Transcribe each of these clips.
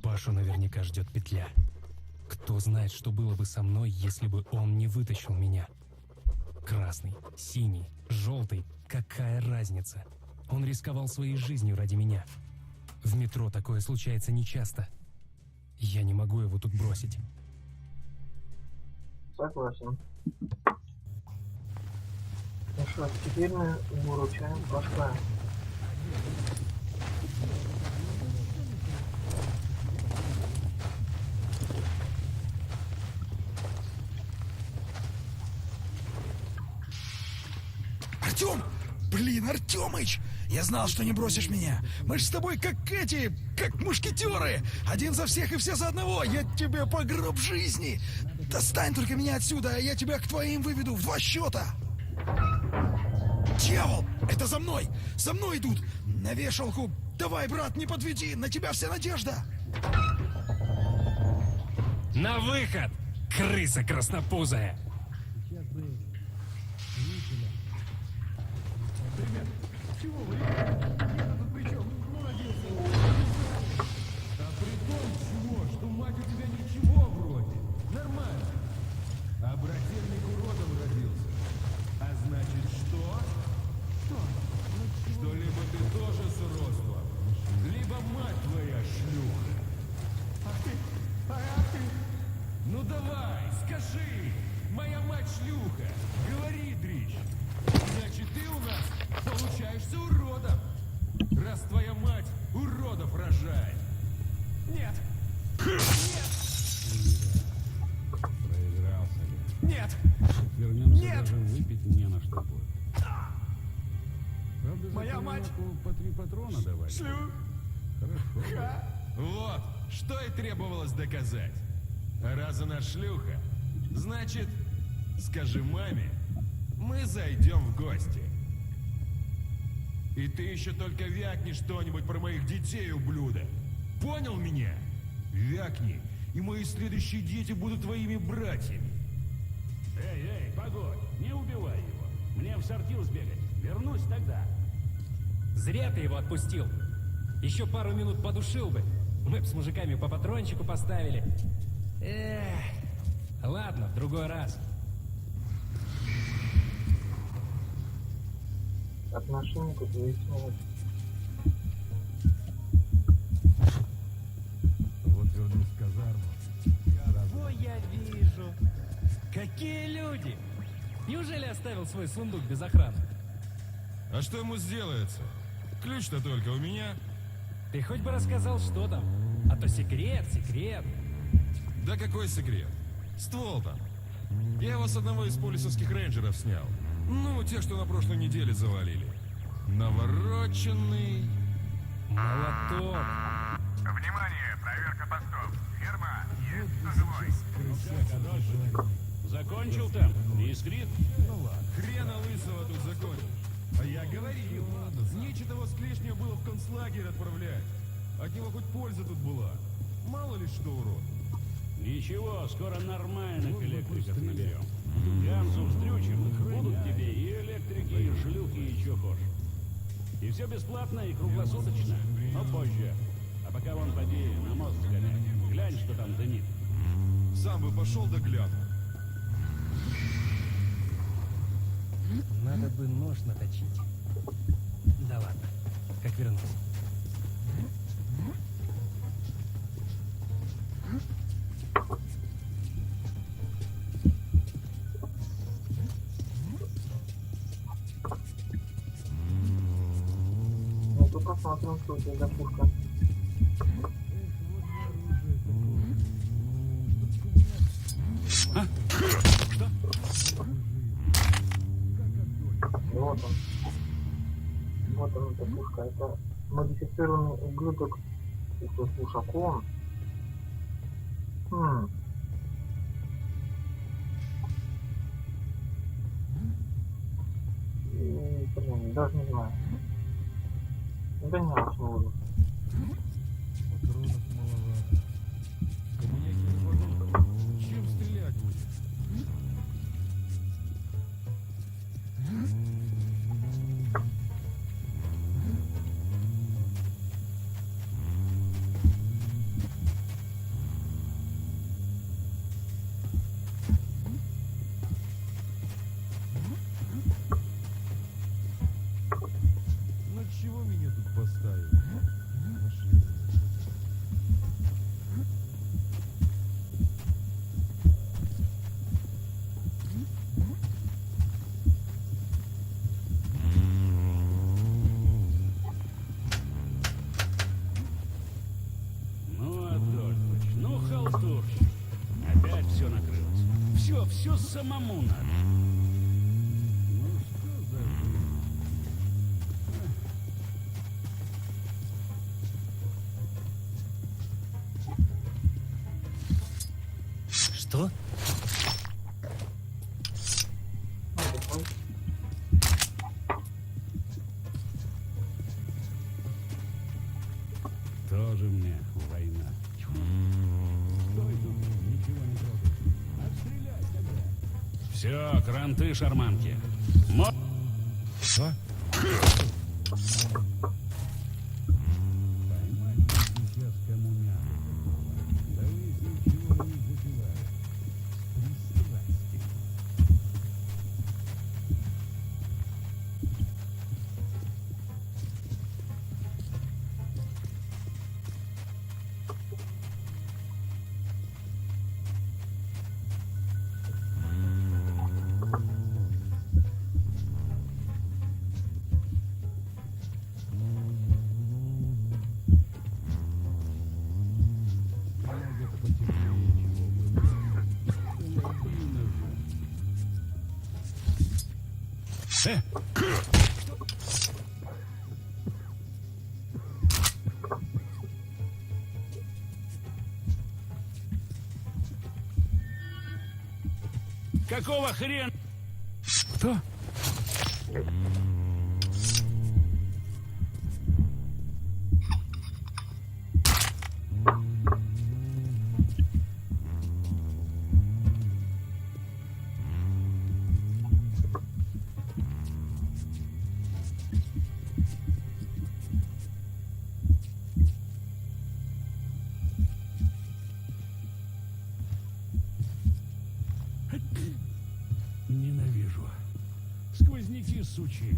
Пашу наверняка ждет петля. Кто знает, что было бы со мной, если бы он не вытащил меня. Красный, синий, желтый, какая разница? Он рисковал своей жизнью ради меня. В метро такое случается нечасто. Я не могу его тут бросить. Согласен. Ну что, теперь мы выручаем Пашка. Артем! Блин, Артемыч! Я знал, что не бросишь меня. Мы ж с тобой как эти, как мушкетеры. Один за всех и все за одного. Я тебе по гроб жизни. Достань только меня отсюда, а я тебя к твоим выведу в два счета. Дьявол! Это за мной! За мной идут! На вешалку! Давай, брат, не подведи! На тебя вся надежда! На выход! Крыса краснопузая! Чего? Что мать у тебя ничего вроде. Нормально. А брательник уродом родился. А значит что? Что? Что либо ты тоже с уродством, либо мать твоя шлюха. А ты? А ты? Ну давай, скажи! Моя мать шлюха! Говори, дрищ! Твоя мать уродов рожает! Нет! Проигрался ли? Нет! Вернемся, Нет! даже выпить не на что будет. Правда, Моя мать! по три патрона давали. Шлю! Хорошо. Вот, что и требовалось доказать. Раз она шлюха, значит, скажи маме, мы зайдем в гости. И ты еще только вякни что-нибудь про моих детей, ублюдок. Понял меня? Вякни, и мои следующие дети будут твоими братьями. Эй, эй, погодь, не убивай его. Мне в сортир сбегать. Вернусь тогда. Зря ты его отпустил. Еще пару минут подушил бы. Мы б с мужиками по патрончику поставили. Эх, ладно, в другой раз. Отношения тут выяснилось. Вот вернусь в казарму. Ой, я вижу. Какие люди! Неужели оставил свой сундук без охраны? А что ему сделается? Ключ-то только у меня. Ты хоть бы рассказал, что там. А то секрет, секрет. Да какой секрет? Ствол там. Я его с одного из полисовских рейнджеров снял. Ну, те, что на прошлой неделе завалили. Навороченный. Молоток. Внимание! Проверка постов. Ферма. Есть кто живой? Закончил там? Не искрит? Хрена лысого тут закончил. А я говорил. Нечего его с клешней было в концлагерь отправлять. От него хоть польза тут была. Мало ли что урод. Ничего, скоро нормальных электриков наберем. Ганзу встрючим, будут тебе и электрики, и шлюхи, и чё хошь. И все бесплатно и круглосуточно, но позже. А пока вон поди на мост сгоняй. Глянь, что там дымит. Сам бы пошел да глянул. Надо бы нож наточить. Да ладно, как вернусь. Ну, то посмотрим, что у тебя за пушка. Вот он. Вот он, эта пушка. Это модифицированный ублюдок с глушаком. Хм. Блин, даже не знаю. Да не, уж не самому надо. Ну что за жизнь? Что? Тоже мне война. Все, кранты, шарманки. Мо- Что? Где-то Какого хрена? Кто? Сквозняки сучи.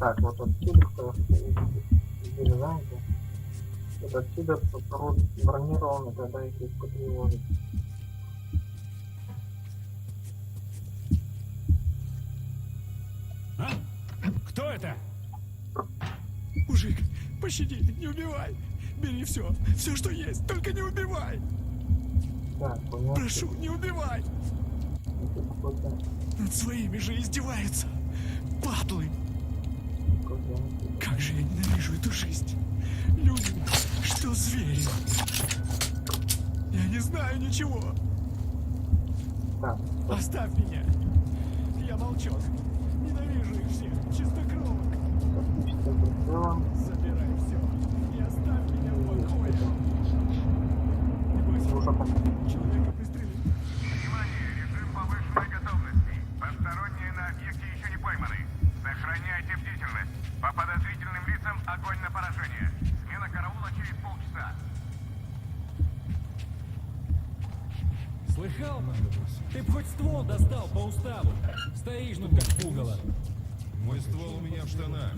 Так, вот отсюда, кто вырезаете. Вот отсюда попробуй бронированный, тогда их их потревожит. А? Кто это? Мужик, пощади, не убивай. Бери все, все, что есть, только не убивай. Так, него Прошу, не убивай. Над своими же издеваются. Падлы. Как же я ненавижу эту жизнь. Люди, что звери. Я не знаю ничего. Оставь меня. Я молчок. Ненавижу их всех. Чистокровок. Забирай все. И оставь меня в покое. Там человека пристрелили. Огонь на поражение. Смена караула через полчаса. Слыхал? Ты б хоть ствол достал по уставу. Стоишь тут как пугало. Мой ствол у меня в штанах.